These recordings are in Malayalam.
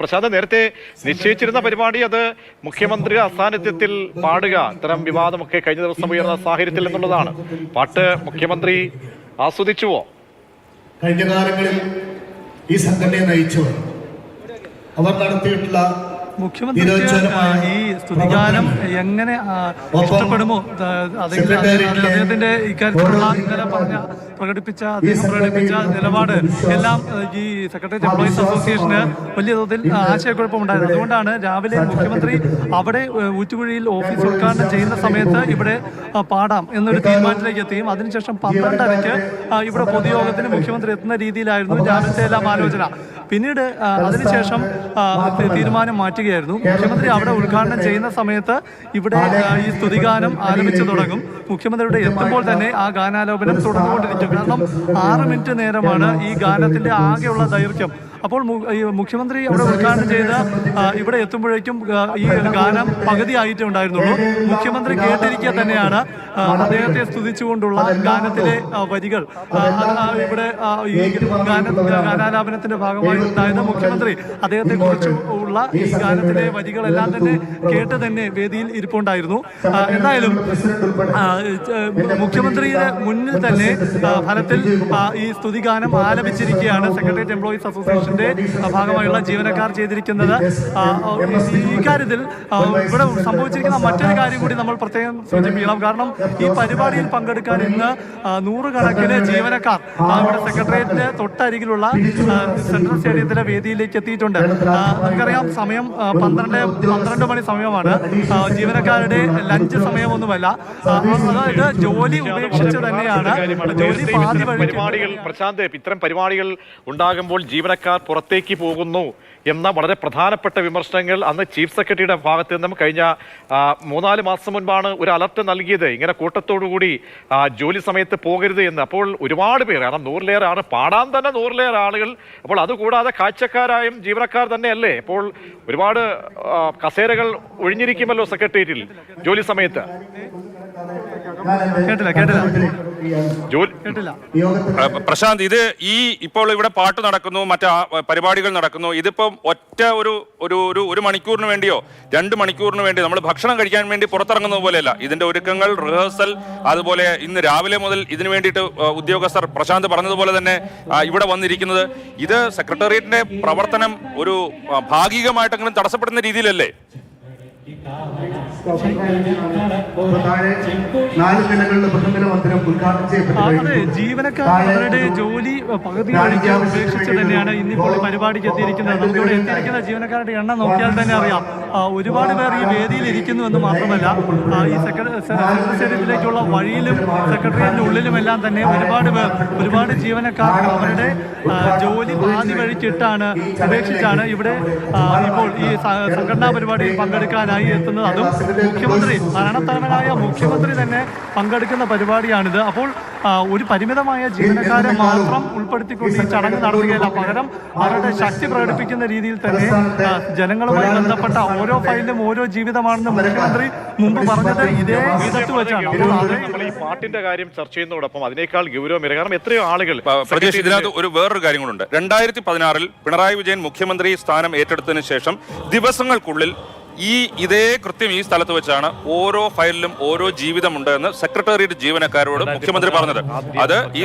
പ്രശാന്ത് നേരത്തെ നിശ്ചയിച്ചിരുന്ന പരിപാടി അത് മുഖ്യമന്ത്രി അസാന്നിധ്യത്തിൽ പാടുക. ഇത്തരം വിവാദമൊക്കെ കഴിഞ്ഞ ദിവസം ഉയർന്ന സാഹചര്യത്തിൽ എന്നുള്ളതാണ് പാട്ട് മുഖ്യമന്ത്രി ആസ്വദിച്ചുവോ? കഴിഞ്ഞ കാലങ്ങളിൽ ഈ സംഘടനയെ നയിച്ചവർ അവർ നടത്തിയിട്ടുള്ള വിരോചനമായ ഈ സ്തുതിഗാനം എങ്ങനെ ഇഷ്ടപ്പെടുമോ? അതെങ്കിൽ അത് അത് അദ്ദേഹത്തിന്റെ ഇക്കാര്യത്തിലുള്ള ഇന്നലെ പറഞ്ഞ പ്രകടിപ്പിച്ച അദ്ദേഹം പ്രകടിപ്പിച്ച നിലപാട് എല്ലാം ഈ സെക്രട്ടേറിയറ്റ് എംപ്ലോയീസ് അസോസിയേഷന് വലിയ തോതിൽ ആശയക്കുഴപ്പമുണ്ടായിരുന്നു. അതുകൊണ്ടാണ് രാവിലെ മുഖ്യമന്ത്രി അവിടെ ഊറ്റുകുഴിയിൽ ഓഫീസ് ഉദ്ഘാടനം ചെയ്യുന്ന സമയത്ത് ഇവിടെ പാടാം എന്നൊരു തീരുമാനത്തിലേക്ക് എത്തുകയും അതിനുശേഷം പന്ത്രണ്ടരയ്ക്ക് ഇവിടെ പൊതുയോഗത്തിന് മുഖ്യമന്ത്രി എത്തുന്ന രീതിയിലായിരുന്നു രാവിലത്തെ എല്ലാം ആലോചന. പിന്നീട് അതിനുശേഷം തീരുമാനം മാറ്റുകയായിരുന്നു. മുഖ്യമന്ത്രി അവിടെ ഉദ്ഘാടനം ചെയ്യുന്ന സമയത്ത് ഇവിടെ ഈ സ്തുതിഗാനം ആലപിച്ചു തുടങ്ങും. മുഖ്യമന്ത്രിയുടെ എത്തുമ്പോൾ തന്നെ ആ ഗാനാലോപനം തുടർന്നുകൊണ്ടിരിക്കും. കാരണം ആറ് മിനിറ്റ് നേരമാണ് ഈ ഗാനത്തിന്റെ ആകെയുള്ള ദൈർഘ്യം. അപ്പോൾ മുഖ്യമന്ത്രി അവിടെ ഉദ്ഘാടനം ചെയ്ത ഇവിടെ എത്തുമ്പോഴേക്കും ഈ ഗാനം പകുതിയായിട്ടേ ഉണ്ടായിരുന്നുള്ളൂ മുഖ്യമന്ത്രി കേട്ടിരിക്കുക തന്നെയാണ് അദ്ദേഹത്തെ സ്തുതിച്ചുകൊണ്ടുള്ള ഗാനത്തിലെ വരികൾ. ഇവിടെ ഈ ഗാന ഗാനാലാപനത്തിന്റെ ഭാഗമായി ഉണ്ടായത് മുഖ്യമന്ത്രി അദ്ദേഹത്തെ കുറിച്ച് ഉള്ള ഈ ഗാനത്തിലെ വരികളെല്ലാം തന്നെ കേട്ട് തന്നെ വേദിയിൽ ഇരിപ്പുണ്ടായിരുന്നു. എന്തായാലും മുഖ്യമന്ത്രിയുടെ മുന്നിൽ തന്നെ ഫലത്തിൽ ഈ സ്തുതിഗാനം ആലപിച്ചിരിക്കുകയാണ് സെക്രട്ടേറിയറ്റ് എംപ്ലോയീസ് അസോസിയേഷന്റെ ഭാഗമായുള്ള ജീവനക്കാർ ചെയ്തിരിക്കുന്നത്. ഇക്കാര്യത്തിൽ ഇവിടെ സംഭവിച്ചിരിക്കുന്ന മറ്റൊരു കാര്യം കൂടി നമ്മൾ പ്രത്യേകം സൂചിപ്പിക്കണം കാരണം ഈ പരിപാടിയിൽ പങ്കെടുക്കാൻ ഇന്ന് നൂറുകണക്കിന് ജീവനക്കാർ ഇവിടെ സെക്രട്ടേറിയറ്റിന്റെ തൊട്ടരികിലുള്ള സെൻട്രൽ സ്റ്റേഡിയത്തിലെ വേദിയിലേക്ക് എത്തിയിട്ടുണ്ട്. ആ, നമുക്കറിയാം സമയം പന്ത്രണ്ട് പന്ത്രണ്ട് മണി സമയമാണ്. ജീവനക്കാരുടെ ലഞ്ച് സമയമൊന്നുമല്ല. അതായത് ജോലി ഉപേക്ഷിച്ച് തന്നെയാണ്. ജോലി പരിപാടികൾ പ്രശാന്ത് ഇത്തരം പരിപാടികൾ ഉണ്ടാകുമ്പോൾ ജീവനക്കാർ പുറത്തേക്ക് പോകുന്നു എന്ന വളരെ പ്രധാനപ്പെട്ട വിമർശനങ്ങൾ അന്ന് ചീഫ് സെക്രട്ടറിയുടെ ഭാഗത്ത് നിന്നും കഴിഞ്ഞ മൂന്നാൽ മാസം മുൻപാണ് ഒരു അലർട്ട് നൽകിയത്. ഇങ്ങനെ കൂട്ടത്തോടുകൂടി ജോലി സമയത്ത് പോകരുത് എന്ന്. അപ്പോൾ ഒരുപാട് പേർ കാരണം നൂറിലേറെ ആണ് പാടാൻ തന്നെ നൂറിലേറെ ആളുകൾ. അപ്പോൾ അതുകൂടാതെ കാഴ്ചക്കാരായും ജീവനക്കാർ തന്നെയല്ലേ? അപ്പോൾ ഒരുപാട് കസേരകൾ ഒഴിഞ്ഞിരിക്കുമല്ലോ സെക്രട്ടേറിയറ്റിൽ ജോലി സമയത്ത്. കേട്ടില്ല കേട്ടില്ല. പ്രശാന്ത് ഇത് ഈ ഇപ്പോൾ ഇവിടെ പാട്ട് നടക്കുന്നു മറ്റ് പരിപാടികൾ നടക്കുന്നു. ഇതിപ്പം ഒറ്റ ഒരു ഒരു ഒരു ഒരു മണിക്കൂറിന് വേണ്ടിയോ രണ്ട് മണിക്കൂറിന് വേണ്ടി നമ്മൾ ഭക്ഷണം കഴിക്കാൻ വേണ്ടി പുറത്തിറങ്ങുന്നത് പോലെയല്ല. ഇതിന്റെ ഒരുക്കങ്ങൾ റിഹേഴ്സൽ അതുപോലെ ഇന്ന് രാവിലെ മുതൽ ഇതിനു വേണ്ടിയിട്ട് ഉദ്യോഗസ്ഥർ പ്രശാന്ത് പറഞ്ഞതുപോലെ തന്നെ ഇവിടെ വന്നിരിക്കുന്നത്. ഇത് സെക്രട്ടേറിയറ്റിന്റെ പ്രവർത്തനം ഒരു ഭാഗികമായിട്ടെങ്കിലും തടസ്സപ്പെടുന്ന രീതിയിലല്ലേ? അവരുടെ ജോലി പകുതി ഉപേക്ഷിച്ച് തന്നെയാണ് ഇന്നിപ്പോൾ പരിപാടിക്ക് എത്തിയിരിക്കുന്നത്. നമുക്കിവിടെ എത്തിയിരിക്കുന്ന ജീവനക്കാരുടെ എണ്ണം നോക്കിയാൽ തന്നെ അറിയാം. ഒരുപാട് പേർ ഈ വേദിയിൽ ഇരിക്കുന്നു എന്ന് മാത്രമല്ല ഈ സെക്രട്ടേറിയറ്റിലേക്കുള്ള വഴിയിലും സെക്രട്ടേറിയറ്റിന്റെ ഉള്ളിലും എല്ലാം തന്നെ ഒരുപാട് പേർ ഒരുപാട് ജീവനക്കാർ അവരുടെ ജോലി പാതി വഴിക്കിട്ടാണ് ഉപേക്ഷിച്ചാണ് ഇവിടെ ഇപ്പോൾ ഈ സംഘടനാ പരിപാടിയിൽ പങ്കെടുക്കാനായി എത്തുന്നത്. അതും മുഖ്യമന്ത്രി ഭരണത്തലവനായ മുഖ്യമന്ത്രി തന്നെ പങ്കെടുക്കുന്ന പരിപാടിയാണിത്. അപ്പോൾ ഒരു പരിമിതമായ ജീവനക്കാരെ മാത്രം ഉൾപ്പെടുത്തിക്കൊണ്ട് ഈ ചടങ്ങ് നടത്തുകയല്ല. പകരം അവരുടെ ശക്തി പ്രകടിപ്പിക്കുന്ന രീതിയിൽ തന്നെ ജനങ്ങളുമായി ബന്ധപ്പെട്ട ഓരോ ഫയലിലും ഓരോ ജീവിതമാണെന്ന് മുഖ്യമന്ത്രി മുമ്പ് പറഞ്ഞത് ഇതേ വിധത്തിൽ വെച്ചാണ്. നമ്മൾ ഈ പാട്ടിന്റെ കാര്യം ചർച്ച ചെയ്യുന്നതോടൊപ്പം അതിനേക്കാൾ ഗൗരവമേറെ കാരണം എത്രയോ ആളുകൾ ഇതിനകത്ത് ഒരു വേറൊരു കാര്യം കൂടെ രണ്ടായിരത്തി പതിനാറിൽ പിണറായി വിജയൻ മുഖ്യമന്ത്രി സ്ഥാനം ഏറ്റെടുത്തതിന് ശേഷം ദിവസങ്ങൾക്കുള്ളിൽ ഈ ഇതേ കൃത്യം ഈ സ്ഥലത്ത് വെച്ചാണ് ഓരോ ഫയലിലും ഓരോ ജീവിതമുണ്ട് എന്ന് സെക്രട്ടേറിയറ്റ് ജീവനക്കാരോട് മുഖ്യമന്ത്രി പറഞ്ഞത്. അത് ഈ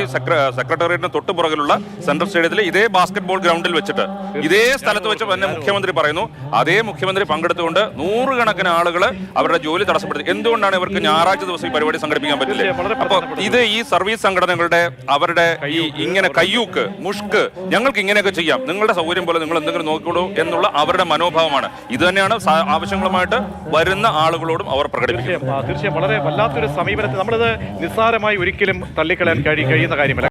സെക്രട്ടേറിയറ്റിന് തൊട്ടു പുറകിലുള്ള സെൻട്രൽ സ്റ്റേഡിയത്തിലെ ഇതേ ബാസ്കറ്റ്ബോൾ ഗ്രൗണ്ടിൽ വെച്ചിട്ട് ഇതേ സ്ഥലത്ത് വെച്ച് തന്നെ മുഖ്യമന്ത്രി പറയുന്നു. അതേ മുഖ്യമന്ത്രി പങ്കെടുത്തുകൊണ്ട് നൂറുകണക്കിന് ആളുകൾ അവരുടെ ജോലി തടസ്സപ്പെടുത്തി. എന്തുകൊണ്ടാണ് ഇവർക്ക് ഞായറാഴ്ച ദിവസം ഈ പരിപാടി സംഘടിപ്പിക്കാൻ പറ്റില്ലേ? അപ്പൊ ഇത് ഈ സർവീസ് സംഘടനകളുടെ അവരുടെ ഈ ഇങ്ങനെ കയ്യൂക്ക് മുഷ്ക് ഞങ്ങൾക്ക് ഇങ്ങനെയൊക്കെ ചെയ്യാം. നിങ്ങളുടെ സൗകര്യം പോലെ നിങ്ങൾ എന്തെങ്കിലും നോക്കിക്കോളൂ എന്നുള്ള അവരുടെ മനോഭാവമാണ്. ഇത് തന്നെയാണ് ആവശ്യങ്ങളുമായിട്ട് വരുന്ന ആളുകളോടും അവർ പ്രകടിപ്പിക്കും. തീർച്ചയായും വളരെ വല്ലാത്തൊരു സമീപനത്തെ നമ്മളിത് നിസ്സാരമായി ഒരിക്കലും തള്ളിക്കളയാൻ കഴി കഴിയുന്ന കാര്യമല്ല.